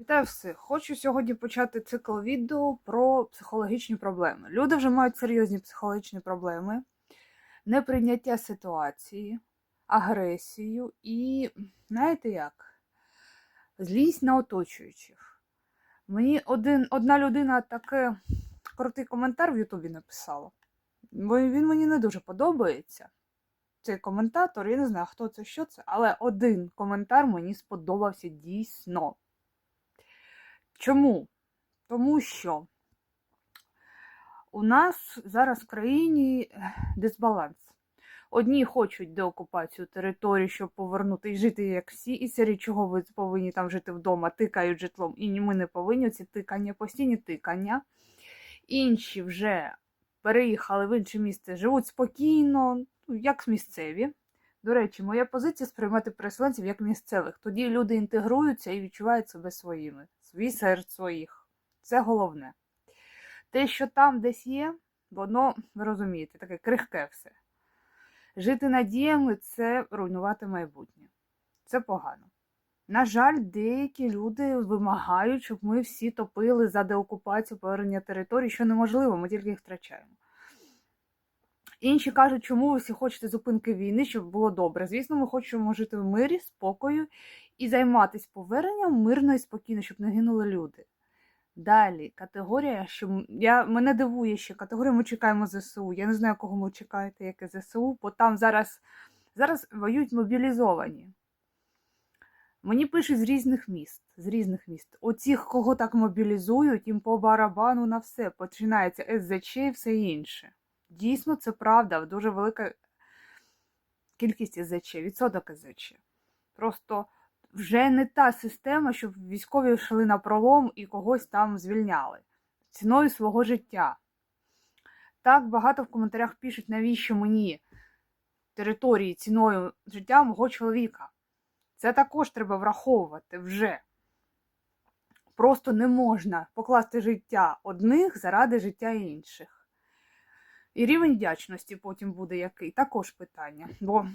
Вітаю всіх! Хочу сьогодні почати цикл відео про психологічні проблеми. Люди вже мають серйозні психологічні проблеми, неприйняття ситуації, агресію і, знаєте як, злість на оточуючих. Мені один, одна людина таке крутий коментар в Ютубі написала, бо він мені не дуже подобається. Цей коментатор, я не знаю, хто це, що це, але один коментар мені сподобався дійсно. Чому? Тому що у нас зараз в країні дисбаланс. Одні хочуть деокупацію території, щоб повернути і жити як всі, і серед чого ви повинні там жити вдома, тикають житлом, і ми не повинні ці тикання, постійні тикання. Інші вже переїхали в інше місце, живуть спокійно, ну, як місцеві. До речі, моя позиція сприймати переселенців як місцевих. Тоді люди інтегруються і відчувають себе своїми, свій серед своїх. Це головне. Те, що там десь є, воно, ви розумієте, таке крихке все. Жити надіями це руйнувати майбутнє. Це погано. На жаль, деякі люди вимагають, щоб ми всі топили за деокупацію повернення територій, що неможливо, ми тільки їх втрачаємо. Інші кажуть, чому ви всі хочете зупинки війни, щоб було добре. Звісно, ми хочемо жити в мирі, спокою і займатися поверненням мирно і спокійно, щоб не гинули люди. Далі, категорія, що я, мене дивує ще категорія, ми чекаємо ЗСУ. Я не знаю, кого ви чекаєте, яке ЗСУ, бо там зараз, зараз воюють мобілізовані. Мені пишуть з різних міст. З різних міст. Оцих, кого так мобілізують, їм по барабану на все. Починається СЗЧ і все інше. Дійсно, це правда, дуже велика кількість СЗЧ, відсоток СЗЧ. Просто вже не та система, щоб військові йшли на пролом і когось там звільняли ціною свого життя. Так багато в коментарях пишуть, навіщо мені території ціною життя мого чоловіка. Це також треба враховувати вже. Просто не можна покласти життя одних заради життя інших. І рівень вдячності потім буде який, також питання. Бо,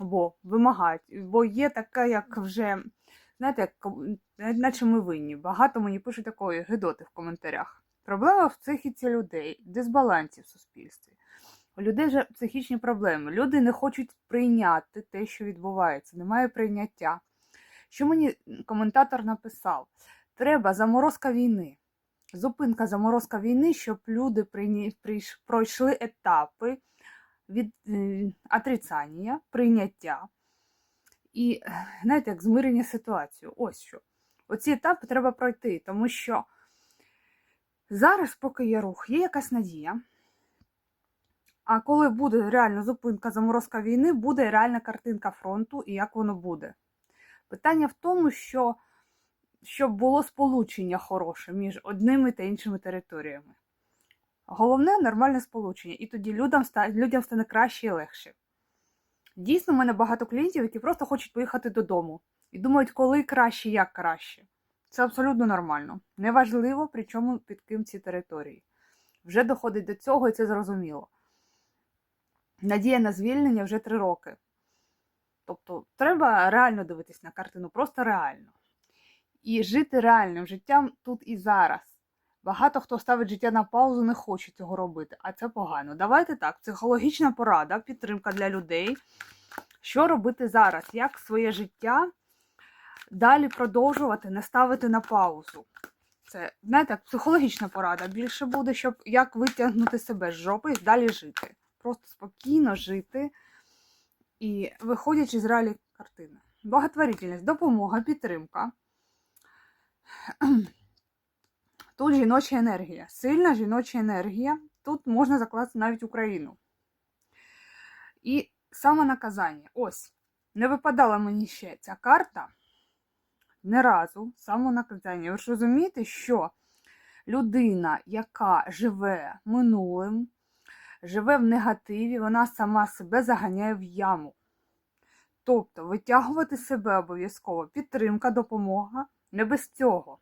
бо вимагають, бо є така, як вже, знаєте, як, наче ми винні. Багато мені пишуть такої гидоти в коментарях. Проблема в психіці людей, дисбалансі в суспільстві. У людей вже психічні проблеми. Люди не хочуть прийняти те, що відбувається, немає прийняття. Що мені коментатор написав? Треба заморозка війни. Зупинка заморозка війни, щоб люди прийні, прийш, пройшли етапи від е, отрицання, прийняття і, знаєте, як змирення ситуацію. Ось що. Оці етапи треба пройти, тому що зараз, поки є рух, є якась надія. А коли буде реальна зупинка заморозка війни, буде реальна картинка фронту і як воно буде. Питання в тому, що щоб було сполучення хороше між одними та іншими територіями. Головне нормальне сполучення, і тоді людям стане, людям стане краще і легше. Дійсно, в мене багато клієнтів, які просто хочуть поїхати додому і думають, коли краще, як краще. Це абсолютно нормально. Неважливо, при чому під ким ці території. Вже доходить до цього, і це зрозуміло. Надія на звільнення вже три роки. Тобто, треба реально дивитись на картину, просто реально. І жити реальним життям тут і зараз. Багато хто ставить життя на паузу, не хоче цього робити, а це погано. Давайте так, психологічна порада, підтримка для людей. Що робити зараз? Як своє життя далі продовжувати, не ставити на паузу? Це, знаєте, психологічна порада. Більше буде, щоб як витягнути себе з жопи і далі жити. Просто спокійно жити і виходячи з реалій картини. Благотворительність, допомога, підтримка. Тут жіноча енергія, сильна жіноча енергія. Тут можна закласти навіть Україну. І самонаказання. Ось, не випадала мені ще ця карта не разу самонаказання. Ви ж розумієте, що людина, яка живе минулим, живе в негативі, вона сама себе заганяє в яму. Тобто витягувати себе обов'язково, підтримка, допомога не без цього.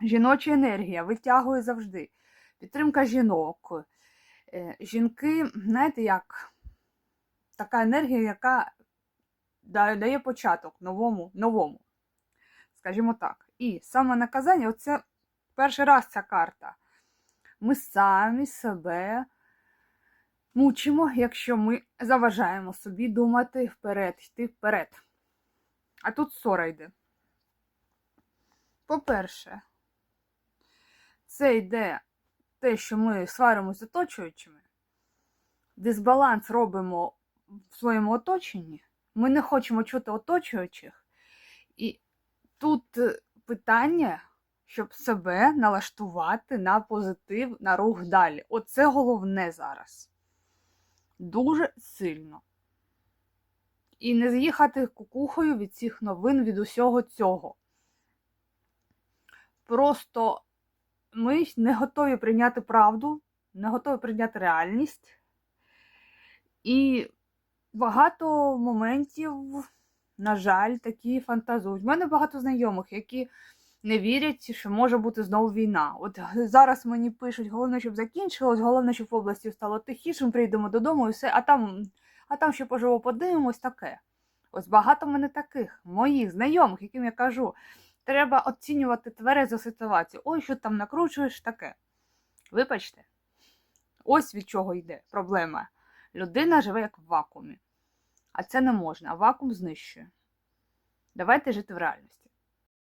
Жіноча енергія витягує завжди. Підтримка жінок. Е, Жінки, знаєте, як така енергія, яка дає початок новому, новому. Скажімо так. І самонаказання оце перший раз ця карта. Ми самі себе мучимо, якщо ми заважаємо собі думати вперед, йти вперед. А тут ссора йде. По-перше, це йде те, що ми сваримося з оточуючими, дисбаланс робимо в своєму оточенні, ми не хочемо чути оточуючих. І тут е, питання, щоб себе налаштувати на позитив, на рух далі. Оце головне зараз. Дуже сильно. І не з'їхати кукухою від цих новин, від усього цього. Просто ми не готові прийняти правду, не готові прийняти реальність. І багато моментів, на жаль, такі фантазують. У мене багато знайомих, які не вірять, що може бути знову війна. От зараз мені пишуть, головне, щоб закінчилось, головне, щоб в області стало тихіше, ми прийдемо додому і все, а там, а там ще поживо подивимось таке. Ось багато в мене таких, моїх знайомих, яким я кажу, треба оцінювати тверезу ситуацію. Ой, що там накручуєш таке. Вибачте, ось від чого йде проблема. Людина живе як в вакуумі. А це не можна, а вакуум знищує. Давайте жити в реальності.